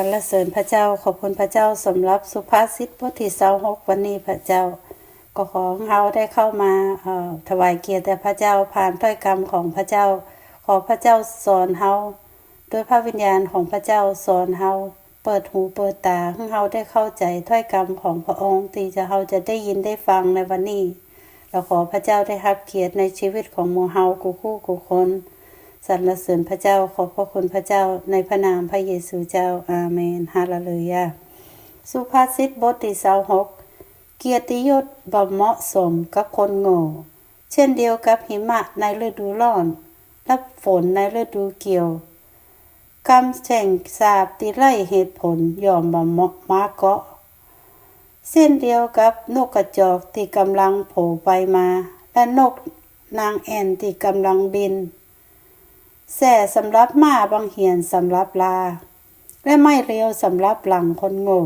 รรเสริญพระเจ้าขอบคุณพระเจ้าสำหรับสุภาษิตบทที่สหกวันนี้พระเจ้า ก็ขอเราได้เข้ามาออถวายเกียรติแด่พระเจ้าผ่านถ้อยคำของพระเจ้า ขอพระเจ้าสอนเฮาด้วยพระวิญญาณของพระเจ้าสอนเฮาเปิดหูเปิดตาให้เฮาได้เข้าใจถ้อยคำของพระองค์ที่จะเฮาจะได้ยินได้ฟังในวันนี้เราขอพระเจ้าได้รับเกียรติในชีวิตของหมู่เฮากูคู่กูคน สรรเสริญพระเจ้าขอบพระคุณพระเจ้าในพระนามพระเยซูเจ้าอาเมนฮาเลลูยาสุภาษิตบทที่สหกเกียรติยศบ่เหมาะสมกับคนโง่เช่นเดียวกับหิมะในฤดูร้อน และฝนในฤดูเกี่ยวคำแช่งสาบที่ไล่เหตุผลยอมบ่เหมาะมาเกาะเส้นเดียวกับนกกระจอกที่กำลังโผล่ไปมา และนกนางแอ่นที่กำลังบิน แส่สำหรับม้าบางเหียนสำหรับลา และไม่เร็วสำหรับหลังคนโง่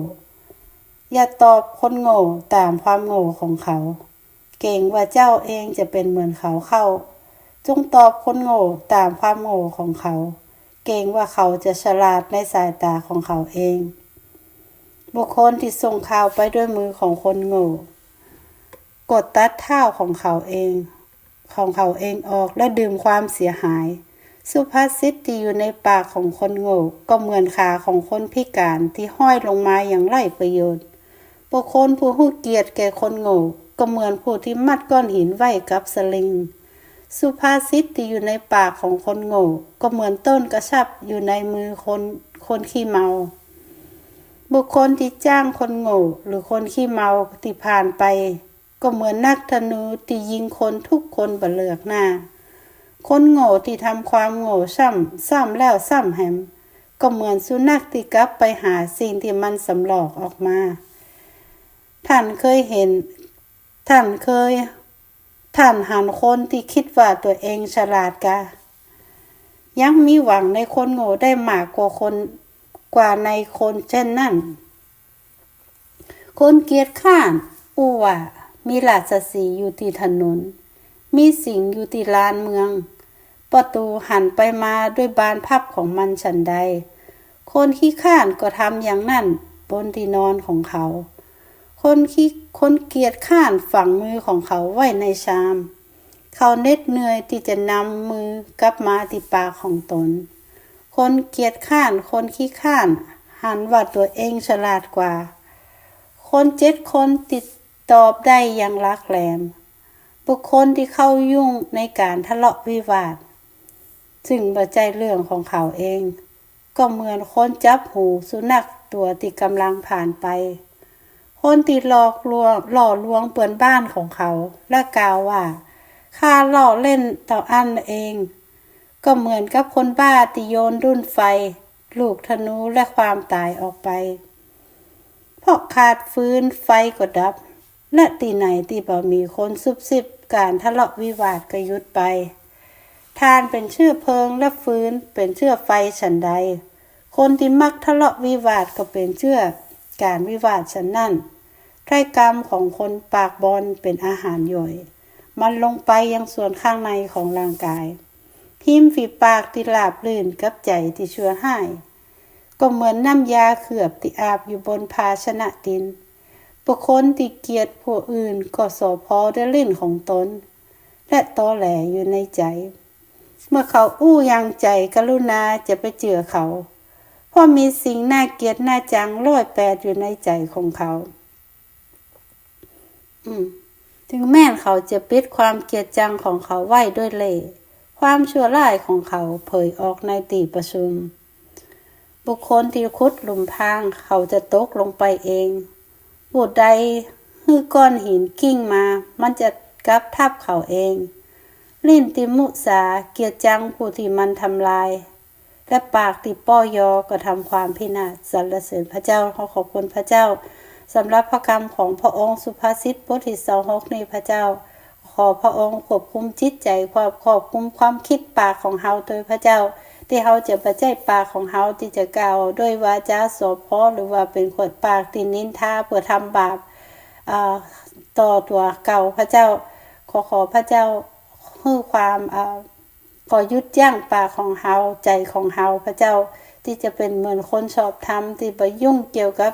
อย่าตอบคนโง่ตามความโง่ของเขา เก่งว่าเจ้าเองจะเป็นเหมือนเขาเข้า จงตอบคนโง่ตามความโง่ของเขา เก่งว่าเขาจะฉลาดในสายตาของเขาเอง บุคคลที่ส่งข่าวไปด้วยมือของคนโง่ กดตัดเท้าของเขาเอง ของเขาเองออกและดื่มความเสียหาย สุภาษิตที่อยู่ในปากของคนโง่ก็เหมือนขาของคนพิการที่ห้อยลงมาอย่างไร้ประโยชน์บุคคลผู้หู้เกียรติแก่คนโง่ก็เหมือนผู้ที่มัดก้อนหินไว้กับสลิง สุภาษิตที่อยู่ในปากของคนโง่ก็เหมือนต้นกระชับอยู่ในมือคนคนขี้เมา บุคคลที่จ้างคนโง่หรือคนขี้เมาที่ผ่านไป ก็เหมือนนักธนูที่ยิงคนทุกคนบะเลือกหน้า คนโง่ที่ทำความโง่ซ้ำซ้ำแล้วซ้ำแหมก็เหมือนสุนัขที่กลับไปหาสิ่งที่มันสำหลอกออกมา ท่านเคยเห็น ท่านเคย ท่านหันคนที่คิดว่าตัวเองฉลาดกะ ยังมีหวังในคนโง่ได้มากกว่าคนกว่าในคนเช่นนั้น คนเกียจข้านอู้ว่ามีหลาดสสีอยู่ที่ถนน มีสิงอยู่ที่ลานเมือง ประตูหันไปมาด้วยบานพับของมันฉันใด คนขี้ข้านก็ทำอย่างนั้นบนที่นอนของเขา คนขี้คนเกียจข้านฝังมือของเขาไว้ในชาม เขาเหน็ดเหนื่อยที่จะนำมือกลับมาที่ปากของตน คนเกียจข้านคนขี้ข้าน หันว่าตัวเองฉลาดกว่า คนเจ็ดคนติดตอบได้อย่างรักแหลม บุคคลที่เข้ายุ่งในการทะเลาะวิวาท ซึ่งปัจจัยเรื่องของเขาเอง ก็เหมือนคนจับหูสุนัขตัวที่กำลังผ่านไป คนที่หลอกลวงหล่อลวงเปือนบ้านของเขา และกล่าวว่าข้าหล่อเล่นต่ออันเอง ก็เหมือนกับคนบ้าที่โยนรุ่นไฟ ลูกธนูและความตายออกไปเพราะขาดฟื้นไฟก็ดับ และตีไหนที่บ่มีคนซุบซิบการทะเลาะวิวาทก็ยุดไป ทานเป็นเชื้อเพลิงและฟื้นเป็นเชื้อไฟฉันใด คนที่มักทะเลาะวิวาทก็เป็นเชื้อการวิวาทฉันนั่นไถ่กรรมของคนปากบอลเป็นอาหารย่อย มันลงไปยังส่วนข้างในของร่างกาย พิมพ์ฝีปากที่ลาบลื่นกับใจที่ชั่วให้ก็เหมือนน้ำยาเขือบที่อาบอยู่บนภาชนะดินบุคคลที่เกียดผู้อื่นก็สอพอด้วยลิ้นของตน และตอแหลอยู่ในใจ เมื่อเขาอู้ยังใจกรุณาจะไปเจือเขาเพราะมีสิ่งน่าเกลียดน่าจังร้อยแปดอยู่ในใจของเขา อืมถึงแม้นเขาจะปิดความเกลียดจังของเขาไว้ด้วยเล่ความชั่วร้ายของเขาเผยออกในตีประชุม บุคคลที่คุดหลุมพาง เขาจะตกลงไปเองบุดใดฮือก้อนหินกิ้งมา มันจะกับทับเขาเอง ลิ้นติมุสาเกียรจังผู้ที่มันทำลาย และปากที่ป้อยอก็ทำความพินาศสรรเสริญพระเจ้าขอขอบคุณพระเจ้าสำหรับพระกรรมของพระองค์สุภาษิตบทที่สองหกนี้พระเจ้า ขอพระองค์ควบคุมจิตใจความควบคุมความคิดปากของเฮาโดยพระเจ้า ที่เฮาจะประใจปากของเฮาที่จะกล่าวด้วยวาจาสพอหรือว่าเป็นขวดปากที่นินทาเพื่อทำบาปต่อตัวเก่าพระเจ้า ขอขอพระเจ้า ให้ความขอยุดยั้งปากของเฮาใจของเฮาพระเจ้าที่จะเป็นเหมือนคนชอบธรรมที่ไปยุ่งเกี่ยวกับ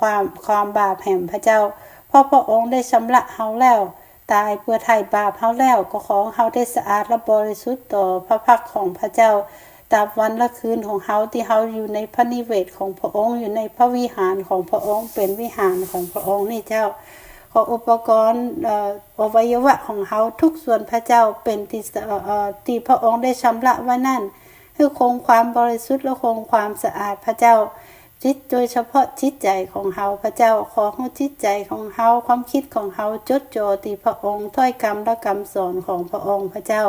ความความบาปแห่งพระเจ้าเพราะพระองค์ได้ชำระเฮาแล้ว ตายเพื่อไถ่บาปเฮาแล้วก็ขอเฮาได้สะอาดและบริสุทธิ์ต่อพระพักของพระเจ้าตามวันและคืนของเฮาที่เฮาอยู่ในพระนิเวศของพระองค์อยู่ในพระวิหารของพระองค์เป็นวิหารของพระองค์นี่เจ้า ขออุปกรณ์อวัยวะของเฮาทุกส่วนพระเจ้าเป็นที่ที่พระองค์ได้ชำระไว้นั่น คือคงความบริสุทธิ์และคงความสะอาดพระเจ้าจิตโดยเฉพาะจิตใจของเฮาพระเจ้าขอให้จิตใจของเฮาความคิดของเฮาจดจ่อที่พระองค์ถ้อยคำและคำสอนของพระองค์พระเจ้า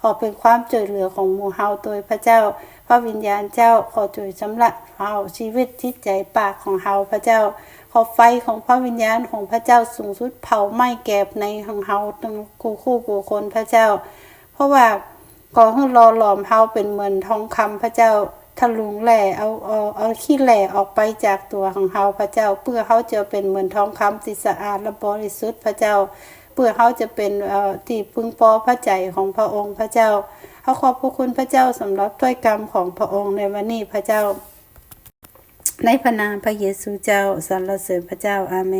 ขอเป็นความช่วยเหลือของหมู่เฮาโดยพระเจ้า พระวิญญาณเจ้าขอช่วยชำระเฮาชีวิตจิตใจปากของเฮาพระเจ้า ขอไฟของพระวิญญาณของพระเจ้าสูงสุดเผาไหม้แกบในของเฮาตั้งคู่คู่กูคนพระเจ้า เพราะว่าขอให้รอหลอมเฮาเป็นเหมือนทองคำพระเจ้าทะลุงแหล่เอาเอาเอาขี้แหล่ออกไปจากตัวของเฮาพระเจ้า เพื่อเขาจะเป็นเหมือนทองคำที่สะอาดและบริสุทธิ์พระเจ้า เพื่อเขาจะเป็นเอ่อที่พึ่งพอพระใจของพระองค์พระเจ้า เขาขอบพระคุณพระเจ้าสำหรับถ้วยกรรมของพระองค์ในวันนี้พระเจ้า ในพระนามพระเยซูเจ้าสรรเสริญพระเจ้าอาเมน